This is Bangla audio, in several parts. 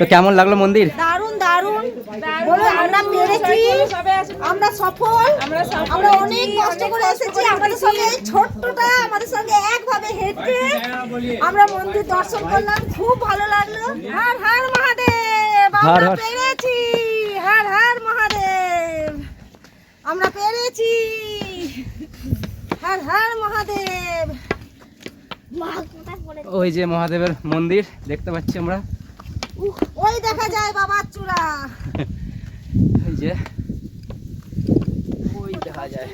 তো কেমন লাগল মন্দির? দারুণ দারুণ। বলো আমরা পেরেছি। আমরা সফল। আমরা অনেক কষ্ট করে এসেছি। আমাদের সঙ্গে এই ছোট্টটা আমাদের সঙ্গে একভাবে হেঁটে আমরা মন্দির দর্শন করলাম। খুব ভালো লাগল। হার হার মহাদেব! আমরা পেরেছি! হার হার মহাদেব! আমরা পেরেছি! হার হার মহাদেব! ওই যে মহাদেবের মন্দির দেখতে পাচ্ছি আমরা। ওই দেখা যায় বাবার চূড়া। এই যে ওই দেখা যায়।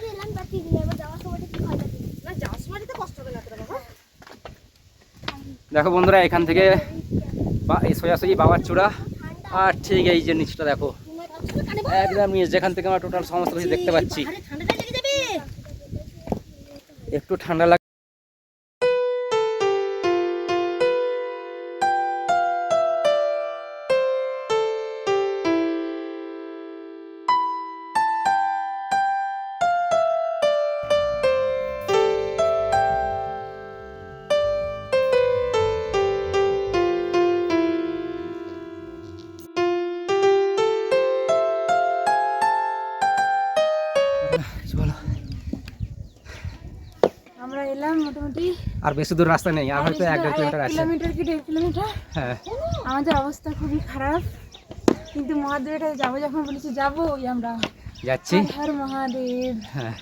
দেখো বন্ধুরা এখান থেকে এই সোজাসুজি বাবার চূড়া। আর ঠিক এই যে নিচটা দেখো। একদম নিচ যেখান থেকে আমরা টোটাল সমস্ত কিছু দেখতে পাচ্ছি। একটু ঠান্ডা লাগে আমরা এলাম মোটামুটি। আর বেশি দূর রাস্তা নেই আর হয়তো এক কিলোমিটার আছে। কিলোমিটার কি দেড় কিলোমিটার? হ্যাঁ। আমাদের অবস্থা খুবই খারাপ। কিন্তু মহাদেবের কাছে যাব যখন বলেছি যাব ওই আমরা যাচ্ছি। হর মহাদেব। হ্যাঁ।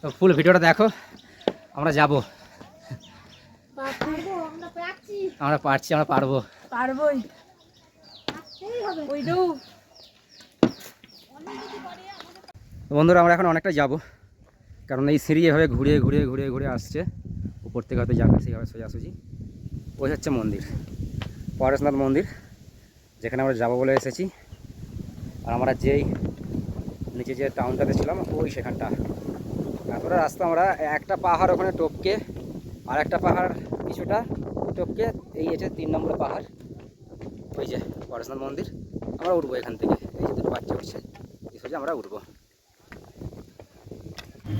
তো ফুল ভিডিওটা দেখো আমরা যাব। আমরা পারছি। আমরা পারব। পারবোই। বন্ধুরা আমরা এখন অনেকটা যাব। কারণ এই সিঁড়ি এভাবে ঘুরিয়ে ঘুরিয়ে ঘুরিয়ে ঘুরে আসছে, উপর থেকে হয়তো যাবে সেইভাবে সোজাসুজি। ওই হচ্ছে মন্দির, পরেশনাথ মন্দির, যেখানে আমরা যাব বলে এসেছি। আর আমরা যেই নিচে যে টাউনটাতে ছিলাম, ওই সেখানটা। তারপরে রাস্তা আমরা, একটা পাহাড় ওখানে টপকে, আর একটা পাহাড় কিছুটা টপকে, এই হচ্ছে তিন নম্বর পাহাড়। ওই যে পরেশনাথ মন্দির, আমরা উঠবো এখান থেকে। এই যে দুটো বাচ্চা উঠছে, এই সোজা আমরা উঠবো।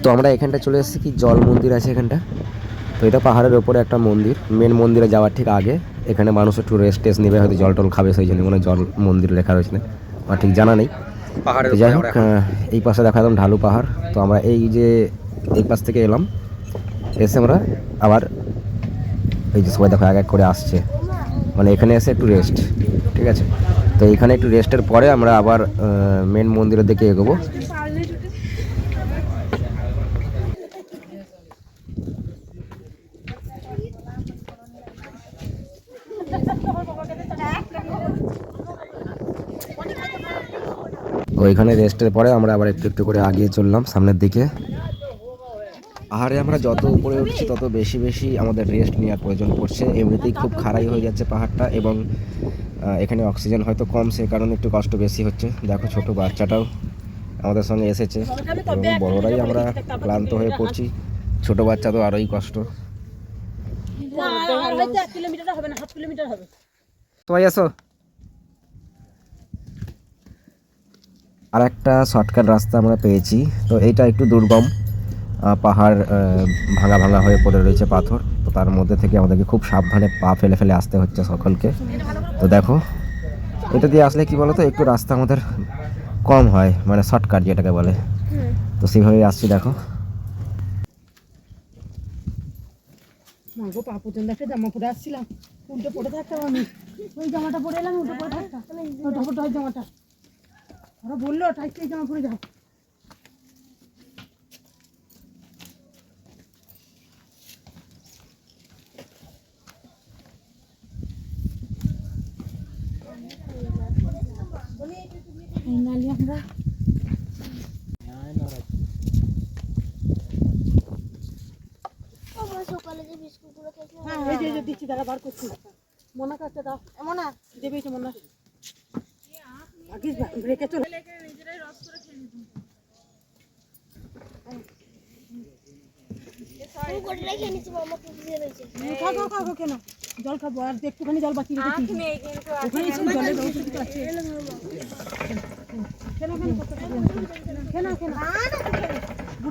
তো আমরা এখানটা চলে এসেছি কি? জল মন্দির আছে এখানটা। তো এটা পাহাড়ের ওপরে একটা মন্দির। মেন মন্দিরে যাওয়ার ঠিক আগে। এখানে মানুষ একটু রেস্ট টেস্ট নেবে হয়তো জল টল খাবে সেই জন্য মানে জল মন্দির লেখা রয়েছে। না আমার ঠিক জানা নেই। পাহাড়ের যাই হোক এই পাশে দেখা একদম ঢালু পাহাড়। তো আমরা এই যে এই পাশ থেকে এলাম। এসে আমরা আবার এই যে সবাই দেখো এক এক করে আসছে। মানে এখানে এসে একটু রেস্ট ঠিক আছে? তো এখানে একটু রেস্টের পরে আমরা আবার মেন মন্দিরের দিকে এগোবো। তো এখানে রেস্টের পরে আমরা আবার একটু একটু করে আগিয়ে চললাম সামনের দিকে। পাহাড়ে আমরা যত উপরে উঠছি তত বেশি বেশি আমাদের রেস্ট নেওয়ার প্রয়োজন পড়ছে। এমনিতেই খুব খাড়াই হয়ে যাচ্ছে পাহাড়টা এবং এখানে অক্সিজেন হয়তো কম সে কারণে একটু কষ্ট বেশি হচ্ছে। দেখো ছোট বাচ্চাটাও আমাদের সঙ্গে এসেছে এবং বড়রাই আমরা ক্লান্ত হয়ে পড়ছি। ছোট বাচ্চা তো আরোই কষ্ট। সবাই আসো। আর একটা শর্টকাট রাস্তা আমরা পেয়েছি। তো এইটা একটু দুর্গম। পাহাড় ভাঙা ভাঙা হয়ে পড়ে রয়েছে পাথর। তো তার মধ্যে থেকে আমাদেরকে খুব সাবধানে পা ফেলে ফেলে আসতে হচ্ছে সকলকে। তো দেখো, এটা দিয়ে আসলে কি বলতো, একটু রাস্তা আমাদের কম হয় মানে শর্টকাট যেটাকে বলে। তো সেইভাবেই আসছি, দেখো। পরে আসছিলাম। উল্টে পড়ে থাকতাম আমি। ওই জামাটা পরে এলাম, উল্টে থাকতাম। জামাটা। ওরা বলল টাইট এই জামা পরে যাও। আমরা হ্যাঁ এই যে এই যে দিচ্ছি দাঁড়া বার করছি। মনা কাছে দাও। মনা। দেবে মনা। ব্রেকে চলে জল খাব আর একটুখানি জল বাকি কেন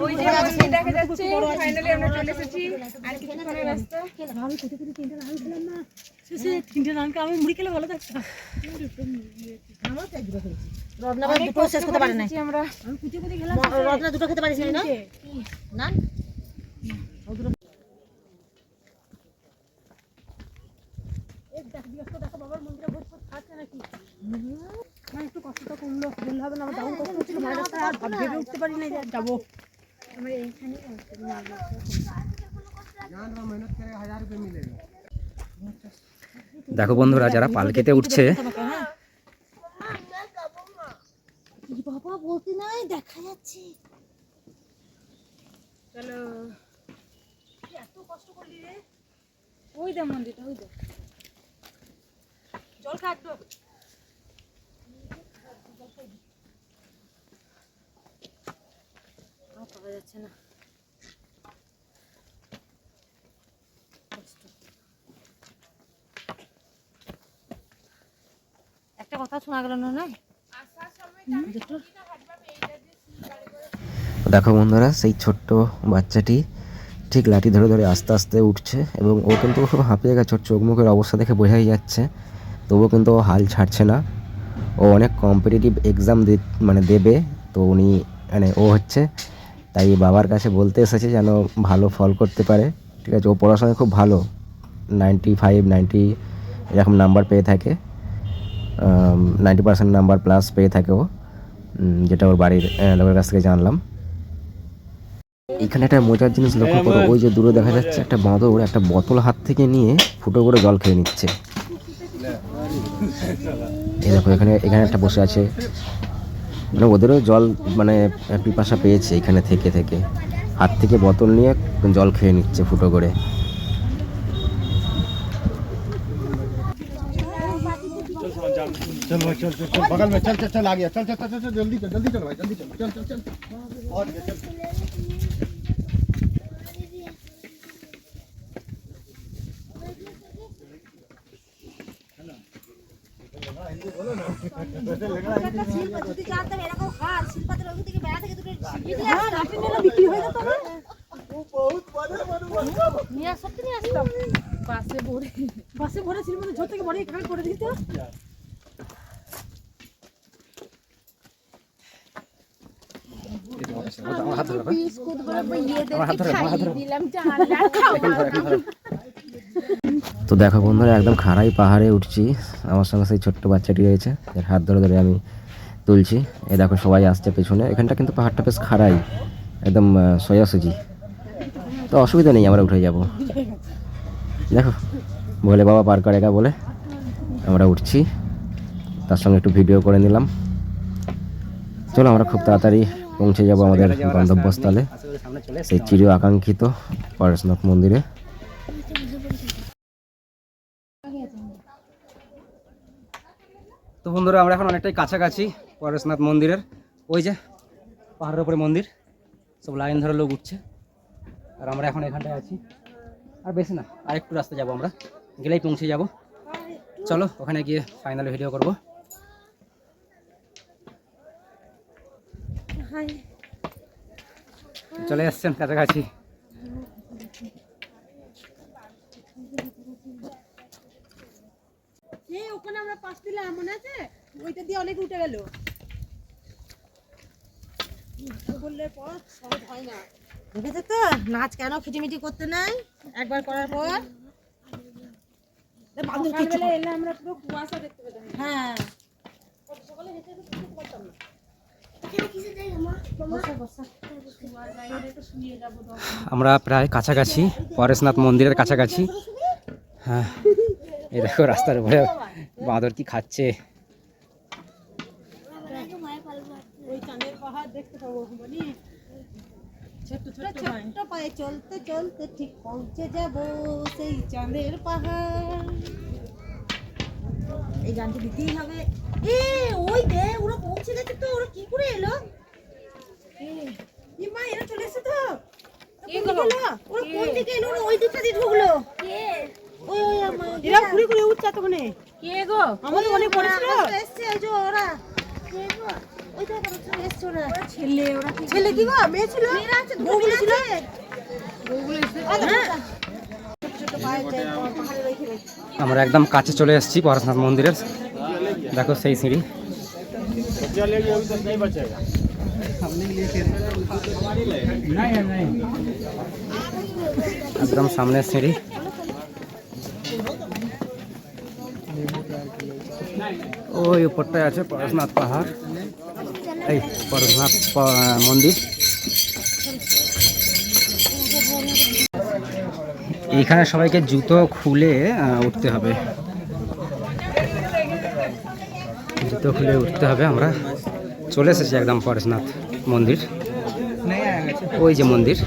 ওই যে মন্দির দেখা যাচ্ছে ফাইনালি আমরা চলে এসেছি। আর কিছুক্ষণের রাস্তা। আমি কোথা থেকে তিনটা লাগাই দিলাম না শেষে তিনটে নানকে আমি মুড়ি খেলে ভালো থাকতাম। রত্না দুটো শেষ করতে পারে না আমরা। আমি কুচি কুচি খেলাম। রত্না দুটো খেতে পারিস না না? না একটু কষ্টটা কমলো বললে হবে না আমার দারুণ কষ্ট হচ্ছিল মায়ের রাস্তায় আর ভেবে উঠতে পারি না যাব। দেখো বন্ধুরা যারা পালকেতে উঠছে বাবা বলতে নাই দেখা যাচ্ছে চলো এত কষ্ট করলি রে ওই দে মন্দিরটা ওই দে জল খা একটু আর পাওয়া যাচ্ছে না একটা কথা শোনা গেল না দেখো বন্ধুরা, সেই ছোট্ট বাচ্চাটি ঠিক লাঠি ধরে ধরে আস্তে আস্তে উঠছে এবং ও কিন্তু খুব হাঁপিয়ে গেছে। ওর চোখ মুখের অবস্থা দেখে বোঝাই যাচ্ছে, তবুও কিন্তু ও হাল ছাড়ছে না। ও অনেক কম্পিটিটিভ এক্সাম মানে দেবে, তো উনি মানে ও হচ্ছে, তাই বাবার কাছে বলতে এসেছে যেন ভালো ফল করতে পারে। ঠিক আছে, ও পড়াশোনায় খুব ভালো নাইনটি ফাইভ নাইনটি এরকম নাম্বার পেয়ে থাকে। নাইনটি পার্সেন্ট নাম্বার প্লাস পেয়ে থাকে ও যেটা ওর বাড়ির লোকের কাছ থেকে জানলাম। এখানে একটা মজার জিনিস লক্ষ্য করো ওই যে দূরে দেখা যাচ্ছে একটা বাঁদর একটা বোতল হাত থেকে নিয়ে ফুটো করে জল খেয়ে নিচ্ছে। এই দেখো এখানে এখানে একটা বসে আছে। মানে ওদেরও জল মানে পিপাসা পেয়েছে এখানে থেকে থেকে। হাত থেকে বোতল নিয়ে জল খেয়ে নিচ্ছে ফুটো করে। चल भाई चल चल चल बगल में चल चल चल आ गया चल चल चल चल जल्दी चल जल्दी चल भाई जल्दी चल चल चल चल और ये चल যদি জানতাম এরকম হার শিল্পাতের ওই থেকে বেড়া থেকে দুটো হ্যাঁ লাঠি নিলে বিক্রি হয়ে যেত না নিয়ে আস সত্যি নিয়ে আসতাম বাসে ভরে বাসে ভরে ছিল মানে ঝোর থেকে ভরে এখানে করে দিত বিস্কুট দিলাম জান তো দেখো বন্ধুরা একদম খাড়াই পাহাড়ে উঠছি। আমার সঙ্গে সেই ছোট্ট বাচ্চাটি রয়েছে এর হাত ধরে ধরে আমি তুলছি। এ দেখো সবাই আসছে পেছনে। এখানটা কিন্তু পাহাড়টা বেশ খাড়াই একদম সোজাসুজি। তো অসুবিধা নেই আমরা উঠে যাব। দেখো বলে বাবা পার করেগা বলে আমরা উঠছি। তার সঙ্গে একটু ভিডিও করে নিলাম। চলো আমরা খুব তাড়াতাড়ি পৌঁছে যাব আমাদের গন্তব্যস্থলে। সেই চির আকাঙ্ক্ষিত পরেশনাথ মন্দিরে। তো বন্ধুরা আমরা এখন অনেকটাই কাছাকাছি পরেশনাথ মন্দিরের। ওই যে পাহাড়ের উপরে মন্দির সব লাইন ধরে লোক উঠছে। আর আমরা এখন এখানটায় আছি। আর বেশি না আর একটু রাস্তা যাব আমরা। গেলেই পৌঁছে যাব। চলো ওখানে গিয়ে ফাইনাল ভিডিও করব। চলে আসছেন কাছাকাছি। ওখানে আমরা পাশ দিলাম মনে আছে? ওইটা দিয়ে অনেক উঠে গেল। বললে পর সহজ হয় না। তো? নাচ কেন খিটিমিটি করতে নাই? একবার করার পর। আমরা পুরো কুয়াশা দেখতে পেতাম। হ্যাঁ। আমরা প্রায় কাছাকাছি, পরেশনাথ মন্দিরের কাছাকাছি। হ্যাঁ এই দেখো রাস্তার উপরে বাঁদর কি খাচ্ছে। পায়ে চলতে চলতে ঠিক পৌঁছে যাব সেই চাঁদের পাহাড়। এই গানটি দিতেই হবে। এ ওই দে ওরা পৌঁছে গেছে তো ওরা কি করে এলো? এ মা এরা চলে এসেছে তো? কে ওরা কোন দিকে এলো? ওই দিকটা দিয়ে ঢুকলো। কে? ওই ওই এরা ঘুরে ঘুরে উঠছে এতক্ষণে। কে গো? আমাদের মনে পড়েছিল? এসছে ওই যে ওরা। কে গো? ওই দেখো চলে এসছে ওরা। ছেলে ওরা ছেলে কি গো? মেয়ে ছিল? মেয়েরা আছে বউগুলো ছিল? বউগুলো এসে হ্যাঁ। আমরা একদম কাছে চলে এসেছি পরশনাথ মন্দিরের। দেখো সেই সিঁড়ি। একদম সামনের সিঁড়ি। ওই উপরটায় আছে পরশনাথ পাহাড়। এই পরশনাথ মন্দির। এইখানে সবাইকে জুতো খুলে উঠতে হবে। জুতো খুলে উঠতে হবে আমরা। চলে এসেছি একদম পরেশনাথ মন্দির। ওই যে মন্দির।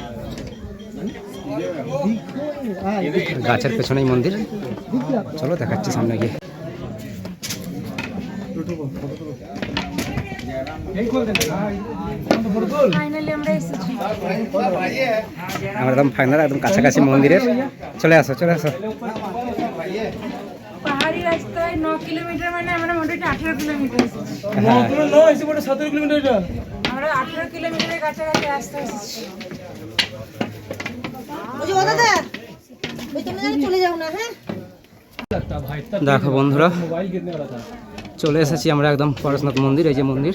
গাছের পেছনেই মন্দির। চলো দেখাচ্ছি সামনে গিয়ে। ফাইনালি আমরা একদম ফাইনাল একদম কাছাকাছি মন্দিরের। চলে আসো চলে আসো। পাহাড়ি রাস্তায় ন কিলোমিটার মানে আমরা মোটামুটি আঠেরো কিলোমিটার এসেছি। হ্যাঁ। আমরা আঠেরো কিলোমিটারের কাছাকাছি রাস্তা এসেছি। না হ্যাঁ? দেখো বন্ধুরা চলে এসেছি আমরা একদম পরশনাথ মন্দির এই যে মন্দির।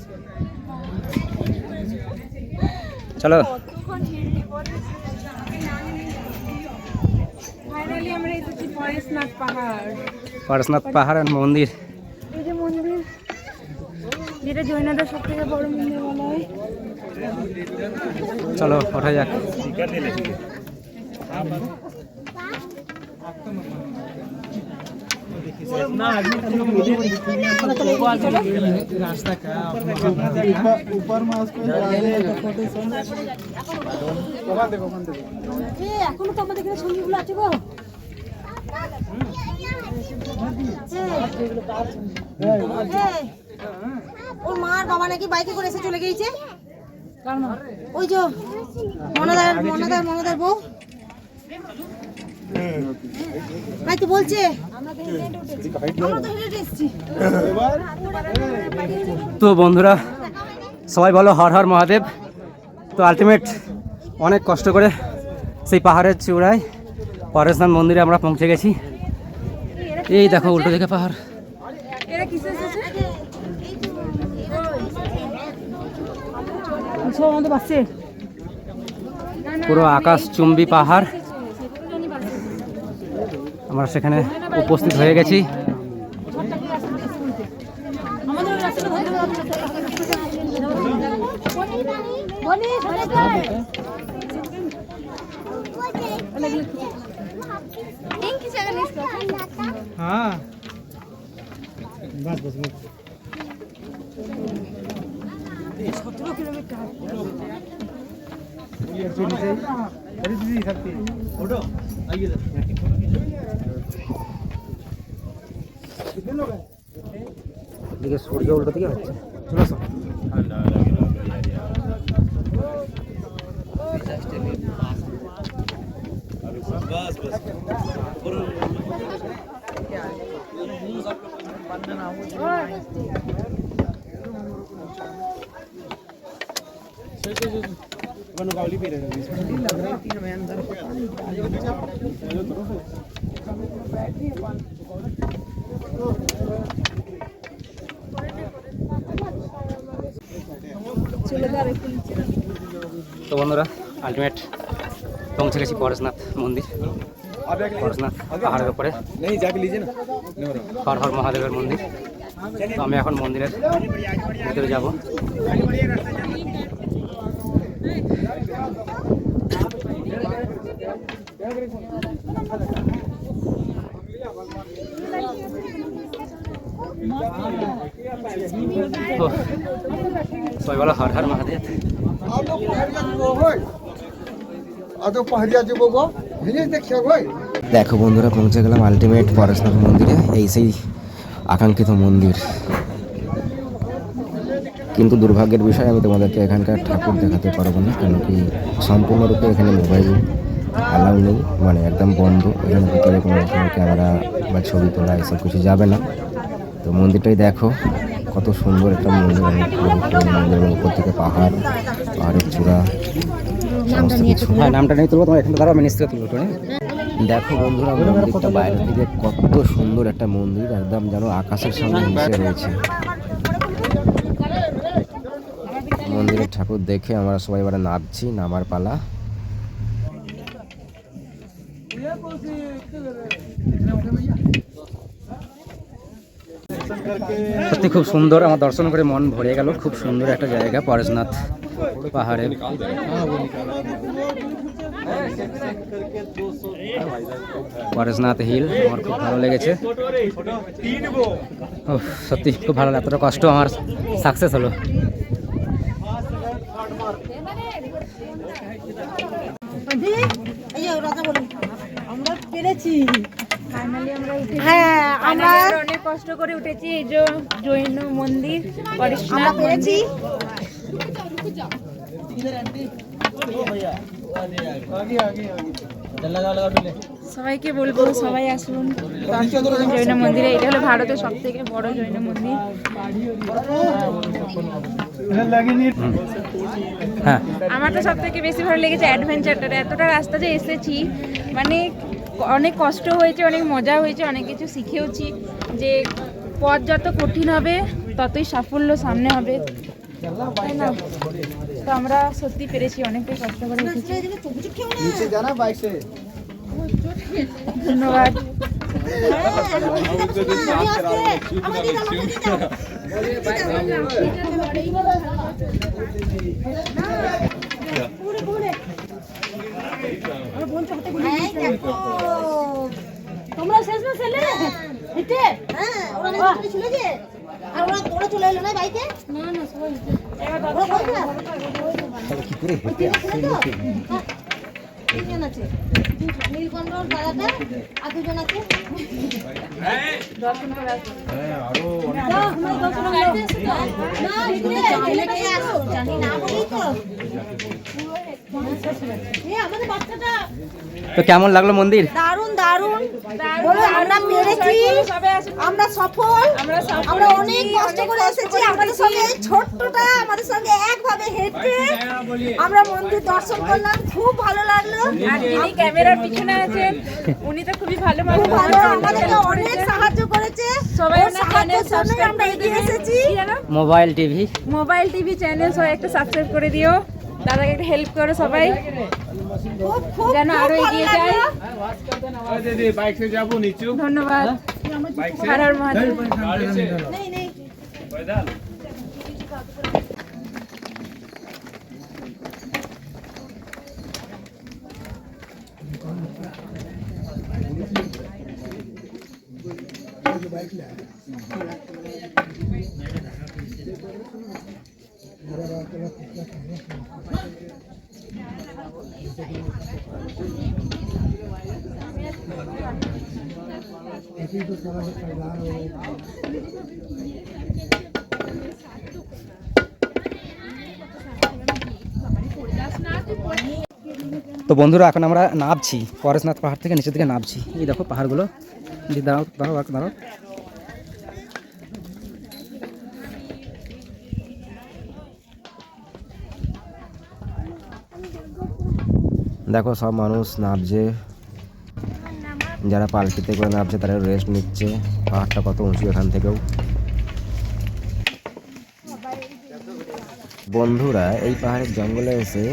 পাহাড়। পারসনাথ পাহাড় আর মন্দির। এই যে মন্দির যেটা জৈনদের সব থেকে বড় মন্দির বলা হয় চলো ওঠা যাক। ऊपर में उसको এ এখনো তো আমাদের এখানে ছবিগুলো আছে গো এই, ওর মার বাবা নাকি বাইকে করে এসে চলে গিয়েছে ওই যে মনাদার মনাদার মনাদার বউ তাই তো বলছে আমরা তো বন্ধুরা, সবাই বলো হর হর মহাদেব। তো আলটিমেট অনেক কষ্ট করে সেই পাহাড়ের চূড়ায় পরেশনাথ মন্দিরে আমরা পৌঁছে গেছি। এই দেখো, উল্টো দিকে পাহাড়। পুরো আকাশ চুম্বি পাহাড়। আমরা সেখানে উপস্থিত হয়ে গেছি। আমাদের ওই রাস্তাটা ধরতে বনি বনি हाँ बस बस बस দিকে সূর্য উল্টো দিকে হচ্ছে চলে আসো তো বন্ধুরা আলটিমেট পৌঁছে গেছি পরেশনাথ মন্দির পরশনাথ পাহাড়ের উপরে नहीं जाके लीजिए ना হর হর মহাদেবের মন্দির তো আমি এখন মন্দিরের ভিতরে যাব দেখো বন্ধুরা, পৌঁছে গেলাম আলটিমেট পরেশনাথ মন্দিরে, এই সেই আকাঙ্ক্ষিত মন্দির। কিন্তু দুর্ভাগ্যের বিষয়, আমি তোমাদেরকে এখানকার ঠাকুর দেখাতে পারব না কেন কি সম্পূর্ণরূপে এখানে মোবাইল অ্যালাউ নেই মানে একদম বন্ধ। এখানে ভিতরে কোনো রকম ক্যামেরা বা ছবি তোলা এসব কিছু যাবে না। তো মন্দিরটাই দেখো কত সুন্দর একটা মন্দির। অনেক মন্দির উপর থেকে পাহাড় পাহাড়ের চূড়া সমস্ত কিছু। হ্যাঁ নামটা নেই তুলবো তোমার এখানে দাঁড়াও আমি তুলবো দেখো বন্ধুরা মন্দিরটা বাইরে থেকে কত সুন্দর একটা মন্দির একদম যেন আকাশের সামনে মিশে রয়েছে। মন্দিরের ঠাকুর দেখে আমরা সবাই এবারে নামছি নামার পালা। সত্যি খুব সুন্দর আমার দর্শন করে মন ভরে গেল। খুব সুন্দর একটা জায়গা পরেশনাথ পাহাড়ে। পরেশনাথ হিল আমার খুব ভালো লেগেছে। ওহ, সত্যি খুব ভালো এতটা কষ্ট আমার সাকসেস হলো। আমরা পেরেছি। হ্যাঁ আমরা অনেক কষ্ট করে উঠেছি। এই যে জৈন মন্দির আমরা পরেশনাথ পেরেছি। সবাইকে বলব সবাই আসুন। জৈন মন্দিরে এটা হলো ভারতের সব থেকে বড় জৈন মন্দির। হ্যাঁ। আমার তো সব থেকে বেশি ভালো লেগেছে অ্যাডভেঞ্চারটা এতটা রাস্তা যে এসেছি মানে অনেক কষ্ট হয়েছে অনেক মজা হয়েছে অনেক কিছু শিখেওছি যে পথ যত কঠিন হবে ততই সাফল্য সামনে হবে। তাই না? তো আমরা সত্যি পেরেছি অনেকটাই কষ্ট করে ধন্যবাদ। তোমরা শেষ না ছেলে হেঁটে? হ্যাঁ ওরা নাকি হেঁটে চলে যে আর ওরা ওরা চলে এলো না বাইকে? না না সবাই কোথায়? ওই তিনজন ছেলে তো? হ্যাঁ, তিনজন আছে। দাদাটা আর দুজন আছে। দর্শন করে আমরা দর্শন করব। না, এগুলো চাইলে কে আসো? তো। এ, আমাদের বাচ্চাটা তো কেমন লাগল মন্দির? দারুণ দারুণ। বলো আমরা পেরেছি আমরা সফল। আমরা অনেক কষ্ট করে এসেছি। আমাদের সঙ্গে এই ছোট্টটা আমাদের সঙ্গে একভাবে হেঁটে আমরা মন্দির দর্শন করলাম। খুব ভালো লাগল। আর যিনি ক্যামেরার পিছনে আছেন উনি তো খুবই ভালো মানুষ। ভালো। আমাদেরকে অনেক সাহায্য করেছে। সবাই সাহায্যের আমরা এগিয়ে এসেছি। Mobile TV mobile TV channel সবাই একটা সাবস্ক্রাইব করে দিও। দাদাকে একটা হেল্প করো সবাই যেন আরো এগিয়ে যায় ধন্যবাদ হারার মহাদেব বাইক তো বন্ধুরা এখন আমরা নামছি পরেশনাথ পাহাড় থেকে নিচের দিকে নামছি এই দেখো পাহাড়গুলো দি দাঁড়াও দাঁড়াও এক দাঁড়াও দেখো সব মানুষ নামছে যারা পালকিতে করে নামছে তারা রেস্ট নিচ্ছে। পাহাড়টা কত উঁচু এখান থেকেও। বন্ধুরা, এই পাহাড়ের জঙ্গলে এসে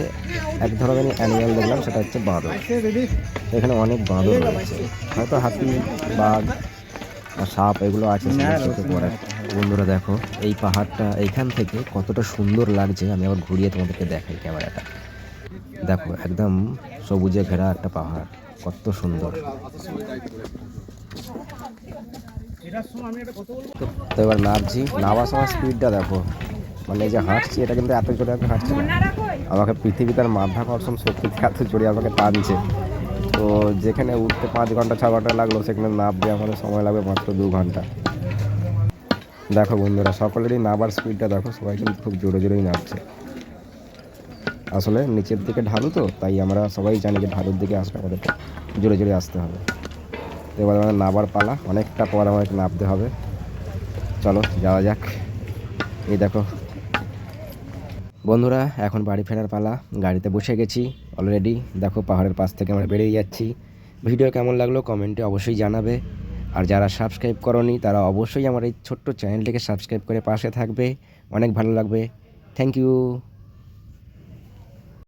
এক ধরনের অ্যানিমাল দেখলাম, সেটা হচ্ছে বাঁদর। এখানে অনেক বাঁদর রয়েছে। হয়তো হাতি, বাঘ আর সাপ এগুলো আছে বন্ধুরা দেখো, এই পাহাড়টা এইখান থেকে কতটা সুন্দর লাগছে, আমি আবার ঘুরিয়ে তোমাদেরকে দেখাই ক্যামেরাটা। দেখো, একদম সবুজে ঘেরা একটা পাহাড়, কত সুন্দর। তো এবার নামছি নামার সময় স্পিডটা দেখো। মানে যে হাঁটছি, এটা কিন্তু এত জোরে আমি হাঁটছি না। আমাকে পৃথিবী তার মাধ্যাকর্ষণ থেকে এত জোরে আমাকে টানছে। তো যেখানে উঠতে পাঁচ ঘণ্টা, ছ ঘণ্টা লাগল, সেখানে নামতে আমাদের সময় লাগবে মাত্র দু ঘণ্টা। দেখো বন্ধুরা, সকলেরই নাবার স্পিডটা দেখো, সবাই কিন্তু খুব জোরে জোরেই নামছে আসলে নিচের দিকে ঢালু তো, তাই আমরা সবাই জানি যে ঢালুর দিকে আসলে আমাদের জোরে জোরে আসতে হবে। তো এবার আমাদের নাবার পালা, অনেকটা পর আমাকে নামতে হবে। চলো, যাওয়া যাক। এই দেখো। বন্ধুরা, এখন বাড়ি ফেরার পালা, গাড়িতে বসে গেছি অলরেডি দেখো, পাহাড়ের পাশ থেকে আমরা বেরিয়ে যাচ্ছি। ভিডিও কেমন লাগল কমেন্টে অবশ্যই জানাবে। আর যারা সাবস্ক্রাইব করনি, তারা অবশ্যই আমার এই ছোট্ট চ্যানেলটিকে সাবস্ক্রাইব করে পাশে থাকবে। অনেক ভালো লাগবে। Thank you